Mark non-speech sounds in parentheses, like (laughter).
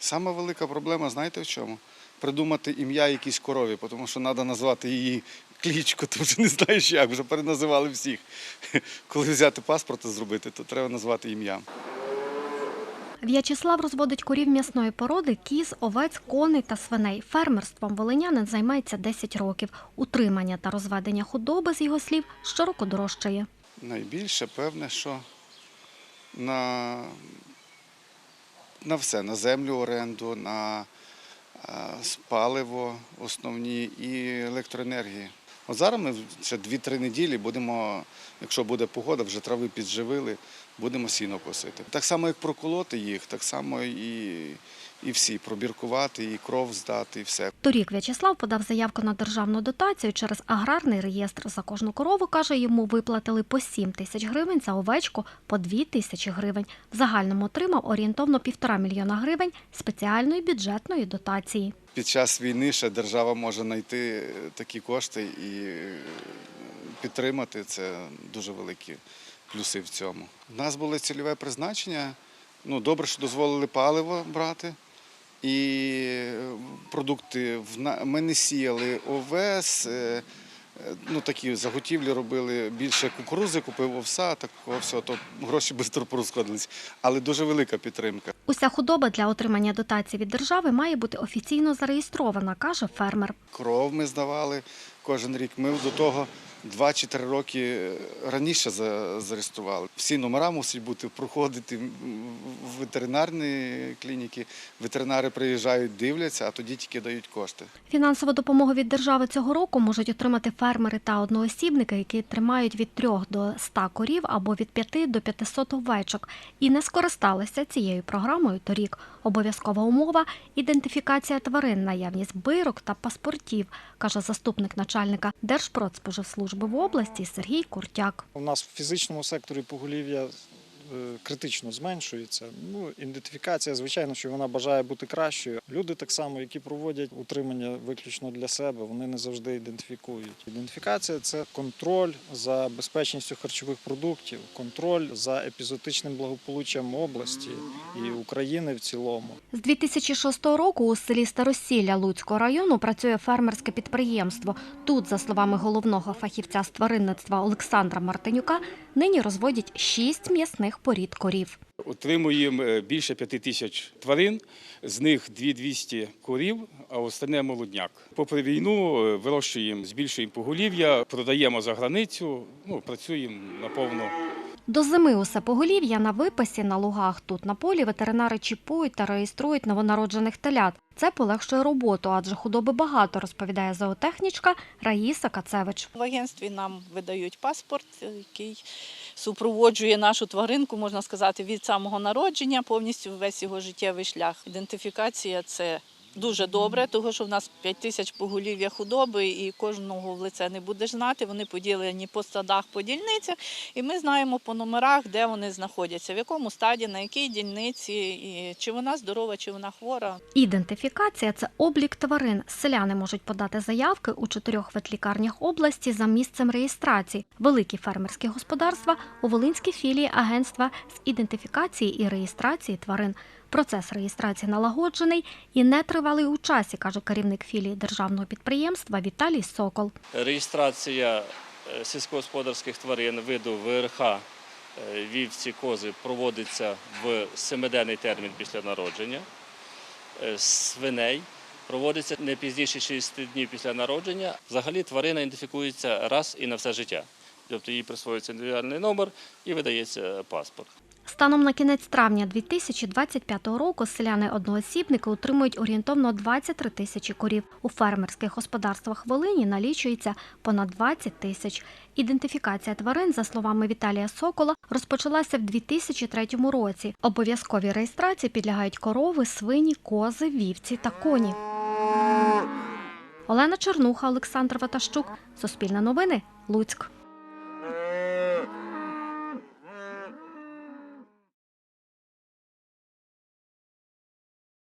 Сама велика проблема, знаєте в чому? Придумати ім'я якійсь корові, тому що треба назвати її клічку, (laughs) ти вже не знаєш як, вже переназивали всіх. (laughs) Коли взяти паспорт і зробити, то треба назвати ім'я. В'ячеслав розводить корів м'ясної породи, кіз, овець, коней та свиней. Фермерством волинянин займається 10 років. Утримання та розведення худоби, з його слів, щороку дорожчає. Найбільше, певне, що на, на все, на землю оренду, на е, паливо основні і електроенергії. От зараз ми ще 2-3 неділі будемо, якщо буде погода, вже трави підживили, будемо сіно косити. Так само, як проколоти їх, так само і, і всі, пробіркувати, і кров здати, і все. Торік В'ячеслав подав заявку на державну дотацію через аграрний реєстр. За кожну корову, каже, йому виплатили по 7 тисяч гривень, за овечку – по 2 тисячі гривень. В загальному отримав орієнтовно півтора мільйона гривень спеціальної бюджетної дотації. Під час війни ще держава може знайти такі кошти і е, підтримати. Це дуже великі плюси в цьому. У нас було цільове призначення. Ну, добре, що дозволили паливо брати. І е, продукти ми не сіяли овес, е, ну такі заготівлі робили більше кукурузи, купив овса, такого всього, то гроші швидко порозходились. Але дуже велика підтримка. Уся худоба для отримання дотації від держави має бути офіційно зареєстрована, каже фермер. Кров ми здавали кожен рік. Ми до того 2 чи 3 роки раніше за- зареєстрували. Всі номера мусять бути проходити в ветеринарні клініки. Ветеринари приїжджають, дивляться, а тоді тільки дають кошти. Фінансову допомогу від держави цього року можуть отримати фермери та одноосібники, які тримають від 3 до 100 корів або від 5 до 500 овечок і не скористалися цією програмою торік. Обов'язкова умова – ідентифікація тварин, наявність бирок та паспортів, каже заступник начальника Держпродспоживслужби в області Сергій Куртяк. У нас в фізичному секторі поголів'я критично зменшується. Ну, ідентифікація, звичайно, що вона бажає бути кращою. Люди так само, які проводять утримання виключно для себе, вони не завжди ідентифікують. Ідентифікація це контроль за безпечністю харчових продуктів, контроль за епізотичним благополуччям області і України в цілому. З 2006 року у селі Старосілля Луцького району працює фермерське підприємство. Тут, за словами головного фахівця з тваринництва Олександра Мартинюка, нині розводять шість м'ясних порід корів. Утримуємо е, більше п'яти тисяч тварин, з них 2200 корів, а остальне молодняк. Попри війну е, вирощуємо, збільшуємо поголів'я, продаємо за границю, ну, працюємо наповну. До зими усе поголів'я на виписі на лугах. Тут на полі ветеринари чіпують та реєструють новонароджених телят. Це полегшує роботу, адже худоби багато, розповідає зоотехнічка Раїса Кацевич. В агентстві нам видають паспорт, який супроводжує нашу тваринку, можна сказати, від самого народження, повністю весь його життєвий шлях. Ідентифікація це дуже добре, тому що в нас 5 тисяч поголів'я худоби, і кожного в лице не будеш знати. Вони поділені по стадах, по дільницях, і ми знаємо по номерах, де вони знаходяться, в якому стаді, на якій дільниці, і чи вона здорова, чи вона хвора. Ідентифікація це облік тварин. Селяни можуть подати заявки у чотирьох ветлікарнях області за місцем реєстрації. Великі фермерські господарства у Волинській філії агентства з ідентифікації і реєстрації тварин. Процес реєстрації налагоджений і не тривалий у часі, каже керівник філії державного підприємства Віталій Сокол. Реєстрація е, сільськогосподарських тварин виду ВРХ е, вівці кози проводиться в семиденний термін після народження. Е, Свиней проводиться не пізніше 60 днів після народження. Взагалі тварина ідентифікується раз і на все життя. Тобто їй присвоюється індивідуальний номер і видається паспорт. Станом на кінець травня 2025 року селяни-одноосібники утримують орієнтовно 23 тисячі корів. У фермерських господарствах Волині налічується понад 20 тисяч. Ідентифікація тварин, за словами Віталія Сокола, розпочалася в 2003 році. Обов'язковій реєстрації підлягають корови, свині, кози, вівці та коні. Олена Чернуха, Олександр Ватащук. Суспільне новини. Луцьк.